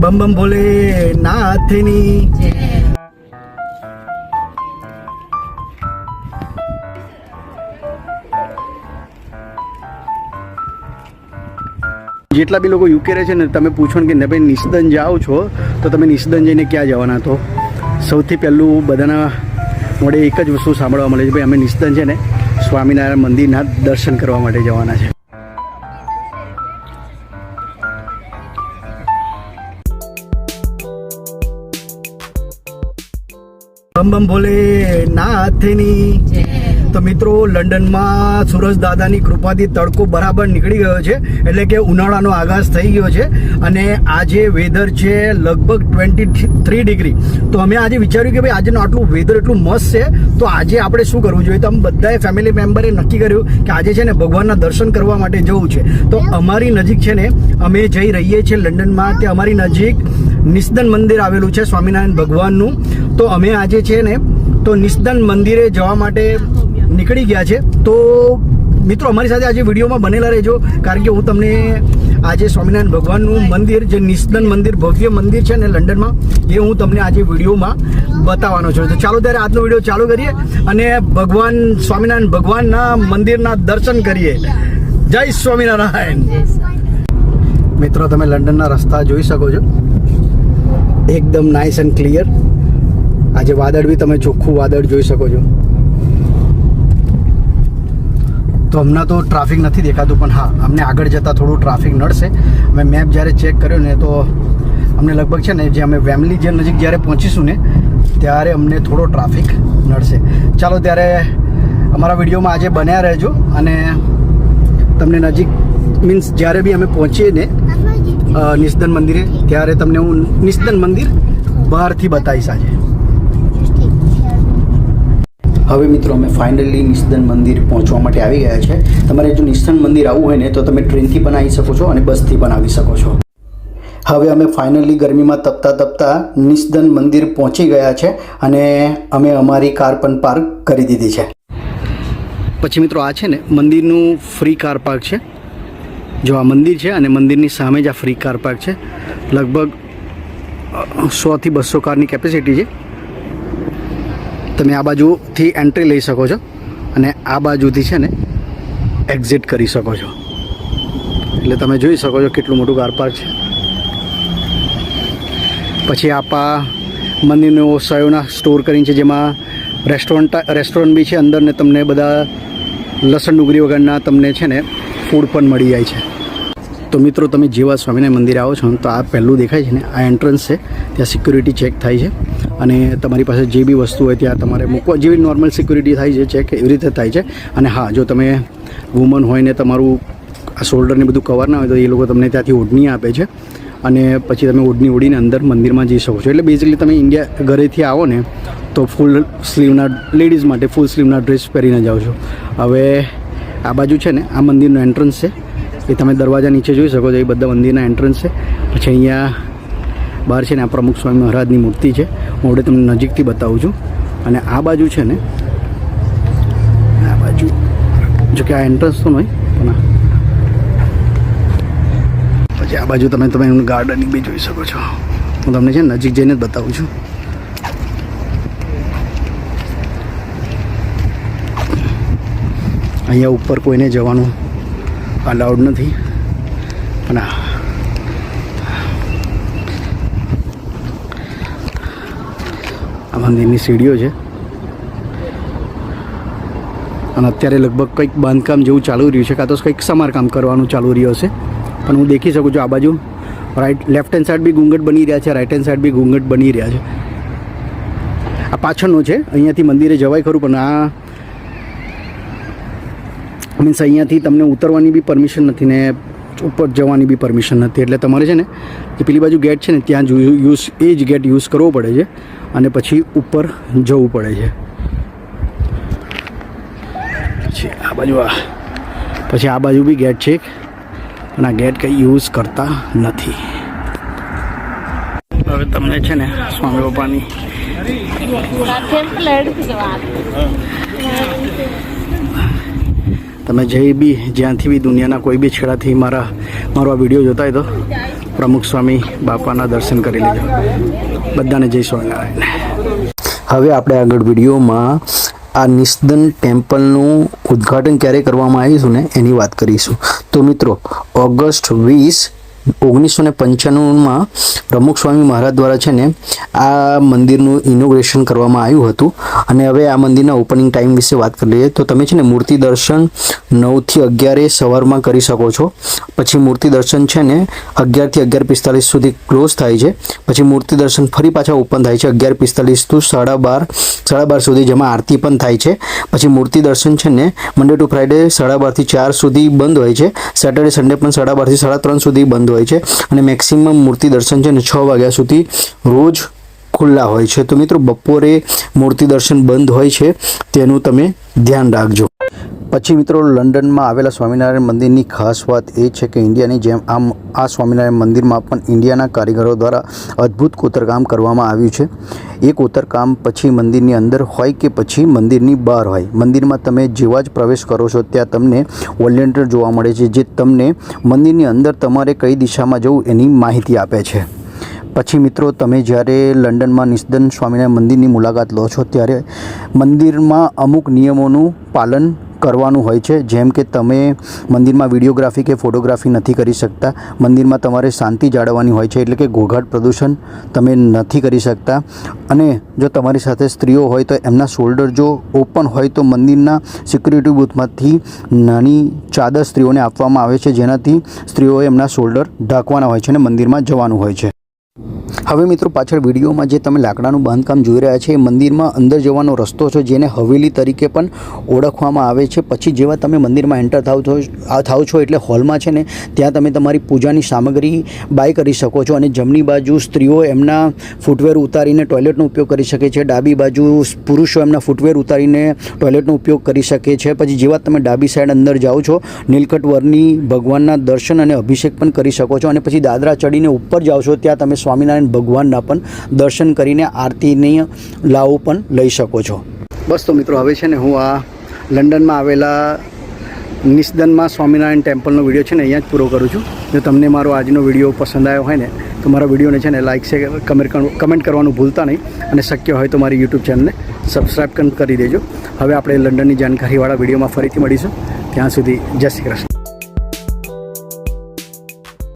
બમ બમ ભોલે નાથની. જેટલા બી લોકો યુકે રહે છે ને, તમે પૂછો ને કે ભાઈ નિસ્દન જાઓ છો? તો તમે નિસ્દન જઈને ક્યાં જવાના તો? સૌથી પહેલું બધાના મોડે એક જ વસ્તુ સાંભળવા મળે છે, ભાઈ, અમે નિસ્દન છે ને સ્વામિનારાયણ મંદિરના દર્શન કરવા માટે જવાના છે. બમ બમ ભોલે નાથની તો મિત્રો, લંડનમાં સુરજ દાદાની કૃપાથી તડકો બરાબર નીકળી ગયો છે, એટલે કે ઉનાળાનો આગાઝ થઈ ગયો છે, અને આજે વેધર છે લગભગ ટ્વેન્ટી થ્રી ડિગ્રી તો અમે આજે વિચાર્યું કે ભાઈ આજનું આટલું વેધર એટલું મસ્ત છે, તો આજે આપણે શું કરવું જોઈએ? તો અમે બધાએ ફેમિલી મેમ્બરે નક્કી કર્યું કે આજે છે ને ભગવાનના દર્શન કરવા માટે જવું છે. તો અમારી નજીક છે ને, અમે જઈ રહીએ છીએ લંડનમાં તે અમારી નજીક નિસ્દન મંદિર આવેલું છે સ્વામિનારાયણ ભગવાનનું. તો અમે આજે છે ને, તો નિસ્દન મંદિરે જવા માટે નીકળી ગયા છે. તો મિત્રો અમારી સાથે આજે વિડીયોમાં બનેલા રહેજો કારણ કે હું તમને આજે સ્વામિનારાયણ ભગવાનનું મંદિર જે નિસ્દન મંદિર ભવ્ય મંદિર છે ને લંડનમાં એ હું તમને આજે વિડીયોમાં બતાવવાનો છું. તો ચાલો ત્યારે આજનો વીડિયો ચાલુ કરીએ અને ભગવાન સ્વામિનારાયણ ભગવાનના મંદિરના દર્શન કરીએ. જય સ્વામિનારાયણ. મિત્રો તમે લંડનના રસ્તા જોઈ શકો છો. એકદમ નાઇસ એન્ડ ક્લિયર આજે વાદળ બી તમે ચોખ્ખું વાદળ જોઈ શકો છો. તો હમણાં તો ટ્રાફિક નથી દેખાતું, પણ હા, અમને આગળ જતાં થોડું ટ્રાફિક નડશે. અમે મેપ જ્યારે ચેક કર્યો ને, તો અમને લગભગ છે ને, જે અમે વેમલી જે નજીક જ્યારે પહોંચીશું ને, ત્યારે અમને થોડો ટ્રાફિક નડશે. ચાલો, ત્યારે અમારા વિડીયોમાં આજે બન્યા રહેજો અને તમને નજીક મીન્સ જ્યારે બી અમે પહોંચીએ ને નિસ્દન મંદિરે, ત્યારે તમને હું નિસ્દન મંદિર બહારથી બતાવીશ આજે. હવે મિત્રો અમે ફાઇનલી નિસ્તન મંદિર પહોંચવા માટે આવી ગયા છે. તમારે જો નિસ્તન મંદિર આવવું હોય ને, તો તમે ટ્રેનથી પણ આવી શકો છો અને બસથી પણ આવી શકો છો. હવે અમે ફાઇનલી ગરમીમાં તપતા તપતા નિસ્દન મંદિર પહોંચી ગયા છે અને અમે અમારી કાર પણ પાર્ક કરી દીધી છે. પછી મિત્રો આ છે ને, મંદિરનું ફ્રી કાર પાર્ક છે. જો આ મંદિર છે અને મંદિરની સામે જ આ ફ્રી કાર પાર્ક છે. લગભગ સોથી બસો કારની કેપેસિટી છે. તમે આ બાજુથી એન્ટ્રી લઈ શકો છો અને આ બાજુથી છે ને એક્ઝિટ કરી શકો છો. એટલે તમે જોઈ શકો છો કેટલું મોટું કાર પાર્ક છે. પછી આપા મંદિરનો સયોના સ્ટોર કરીને છે, જેમાં રેસ્ટોરન્ટ રેસ્ટોરન્ટ બી છે અંદર ને તમને બધા લસણ ડુંગળી વગરના તમને છે ને ફૂડ પણ મળી જાય છે. તો મિત્રો, તમે જેવા સ્વામિનારાયણ મંદિર આવો છો તો આ પહેલું દેખાય છે ને, આ એન્ટ્રન્સ છે. ત્યાં સિક્યુરિટી ચેક થાય છે. અને તમારી પાસે જે બી વસ્તુ હોય ત્યાં તમારે મૂકવા જેવી નોર્મલ સિક્યુરિટી થાય છે ચેક એવી રીતે થાય છે. અને હા, જો તમે વુમન હોય ને, તમારું આ શોલ્ડરને બધું કવર ના હોય, તો એ લોકો તમને ત્યાંથી ઓઢણી આપે છે. અને પછી તમે ઓઢણી ઓઢીને અંદર મંદિરમાં જઈ શકો છો. એટલે બેઝિકલી તમે ઇન્ડિયા ઘરેથી આવો ને, તો ફૂલ સ્લીવના લેડીઝ માટે ફૂલ સ્લીવના ડ્રેસ પહેરીને જાઓ છો. હવે આ બાજુ છે ને, આ મંદિરનો એન્ટ્રન્સ છે. એ તમે દરવાજા નીચે જોઈ શકો છો, એ બધા મંદિરના એન્ટ્રન્સ છે. પછી અહીંયા બહાર છે ને આ પ્રમુખ સ્વામી મહારાજની મૂર્તિ છે. હું હવે તમને નજીકથી બતાવું છું. અને આ બાજુ છે ને, આ બાજુ જોકે આ એન્ટ્રન્સ તો નહીં, પણ પછી આ બાજુ તમે તમે એનું ગાર્ડનિંગ બી જોઈ શકો છો. હું તમને છે નજીક જઈને જ બતાવું છું. અહીંયા ઉપર કોઈને જવાનું અલાઉડ નથી. પણ આ મંદિરની સીડીઓ છે. અને અત્યારે લગભગ કંઈક બાંધકામ જેવું ચાલુ રહ્યું છે. કાં તો કંઈક સમારકામ કરવાનું ચાલુ રહ્યું હશે. પણ હું દેખી શકું છું આ બાજુ રાઈટ લેફ્ટ હેન્ડ સાઈડ બી ઘૂંઘટ બની રહ્યા છે. રાઈટ હેન્ડ સાઈડ બી ઘૂંઘટ બની રહ્યા છે. આ પાછળનું છે. અહીંયાથી મંદિરે જવાય ખરું, પણ આ મીન્સ અહીંયાથી તમને ઉતરવાની બી પરમિશન નથી ને ઉપર જવાની બી પરમિશન નથી. એટલે તમારે છે ને, જે પેલી બાજુ ગેટ છે ને, ત્યાં યુઝ એ જ ગેટ યુઝ કરવો પડે છે અને પછી ઉપર જવું પડે છે. પછી આ બાજુ આ, પછી આ બાજુ બી ગેટ છે અને આ ગેટ કંઈ યુઝ કરતા નથી. હવે તમને છે ને, સ્વામી બાપાની તમે જે બી જ્યાંથી બી દુનિયાના કોઈ બી છેડાથી મારા મારો આ વીડિયો જોતા હોય તો પ્રમુખ સ્વામી બાપાના દર્શન કરી લેજો. બધાને જય સ્વામિનારાયણ. હવે આપણે આગળ વિડીયોમાં આ નિસ્દન ટેમ્પલનું ઉદ્ઘાટન ક્યારે કરવામાં આવ્યું ને એની વાત કરીશું. તો મિત્રો, ઓગસ્ટ વીસ ઓગણીસો ને પંચાણુંમાં પ્રમુખ સ્વામી મહારાજ દ્વારા છે ને આ મંદિરનું ઇનોગ્રેશન કરવામાં આવ્યું હતું. અને હવે આ મંદિરના ઓપનિંગ ટાઈમ વિશે વાત કરી લઈએ. તો તમે છે ને મૂર્તિ દર્શન નવથી અગિયારે સવારમાં કરી શકો છો. પછી મૂર્તિ દર્શન છે ને અગિયારથી અગિયાર પિસ્તાલીસ સુધી ક્લોઝ થાય છે. પછી મૂર્તિ દર્શન ફરી પાછા ઓપન થાય છે અગિયાર પિસ્તાલીસ ટુ સાડા બાર સાડા બાર સુધી જેમાં આરતી પણ થાય છે. પછી મૂર્તિ દર્શન છે ને મંડે ટુ ફ્રાઈડે સાડા બારથી ચાર સુધી બંધ હોય છે. સેટરડે સન્ડે પણ સાડા બારથી સાડા ત્રણ સુધી બંધ હોય છે અને મેક્સિમમ મૂર્તિ દર્શન છે ને છ વાગ્યા સુધી રોજ ખુલ્લા હોય છે. તો મિત્રો, બપોરે મૂર્તિ દર્શન બંધ હોય છે, તેનું તમે ધ્યાન રાખજો. પછી મિત્રો લંડનમાં આવેલા સ્વામિનારાયણ મંદિરની ખાસ વાત એ છે કે ઇન્ડિયાની જેમ આમ આ સ્વામિનારાયણ મંદિરમાં પણ ઇન્ડિયાના કારીગરો દ્વારા અદ્ભુત કોતરકામ કરવામાં આવ્યું છે. એ કોતરકામ પછી મંદિરની અંદર હોય કે પછી મંદિરની બહાર હોય. મંદિરમાં તમે જેવા જ પ્રવેશ કરો છો ત્યાં તમને વોલેન્ટિયર જોવા મળે છે, જે તમને મંદિરની અંદર તમારે કઈ દિશામાં જવું એની માહિતી આપે છે. પછી મિત્રો તમે જ્યારે લંડનમાં નિસ્દન સ્વામિનારાયણ મંદિરની મુલાકાત લો છો ત્યારે મંદિરમાં અમુક નિયમોનું પાલન કરવાનું હોય છે. જેમ કે તમે મંદિરમાં વિડીયોગ્રાફી કે ફોટોગ્રાફી નથી કરી શકતા. મંદિરમાં તમારે શાંતિ જાળવવાની હોય છે એટલે કે ઘોઘાટ પ્રદૂષણ તમે નથી કરી શકતા. અને જો તમારી સાથે સ્ત્રીઓ હોય તો એમના શોલ્ડર જો ઓપન હોય તો મંદિરના સિક્યુરિટી બૂથમાંથી નાની ચાદર સ્ત્રીઓને આપવામાં આવે છે. જેનાથી સ્ત્રીઓએ એમના શોલ્ડર ઢાંકવાના હોય છે અને મંદિરમાં જવાનું હોય છે. હવે મિત્રો પાછળ વિડીયોમાં જે તમે લાકડાનું બાંધકામ જોઈ રહ્યા છે, એ મંદિરમાં અંદર જવાનો રસ્તો છે, જેને હવેલી તરીકે પણ ઓળખવામાં આવે છે. પછી જેવા તમે મંદિરમાં એન્ટર થાવ છો થાવ છો એટલે હોલમાં છે ને, ત્યાં તમે તમારી પૂજાની સામગ્રી બાય કરી શકો છો અને જમણી બાજુ સ્ત્રીઓ એમના ફૂટવેર ઉતારીને ટોયલેટનો ઉપયોગ કરી શકે છે, ડાબી બાજુ પુરુષો એમના ફૂટવેર ઉતારીને ટોયલેટનો ઉપયોગ કરી શકે છે. પછી જેવા તમે ડાબી સાઈડ અંદર જાઓ છો, નીલકંઠ વરની ભગવાનના દર્શન અને અભિષેક પણ કરી શકો છો અને પછી દાદરા ચડીને ઉપર જાઓ છો, ત્યાં તમે સ્વામિનારાયણ ભગવાનના પણ દર્શન કરીને આરતીની લાવો પણ લઈ શકો છો. બસ તો મિત્રો હવે છે ને હું આ લંડનમાં આવેલા નિસ્દનમાં સ્વામિનારાયણ ટેમ્પલનો વીડિયો છે ને અહીંયા જ પૂરો કરું છું. જો તમને મારો આજનો વીડિયો પસંદ આવ્યો હોય ને, તો મારા વિડીયોને છે ને લાઇક છે કમેન્ટ કમેન્ટ કરવાનું ભૂલતા નહીં. અને શક્ય હોય તો મારી યુટ્યુબ ચેનલને સબસ્ક્રાઈબ કરી દેજો. હવે આપણે લંડનની જાણકારીવાળા વિડીયોમાં ફરીથી મળીશું. ત્યાં સુધી જય શ્રી કૃષ્ણ.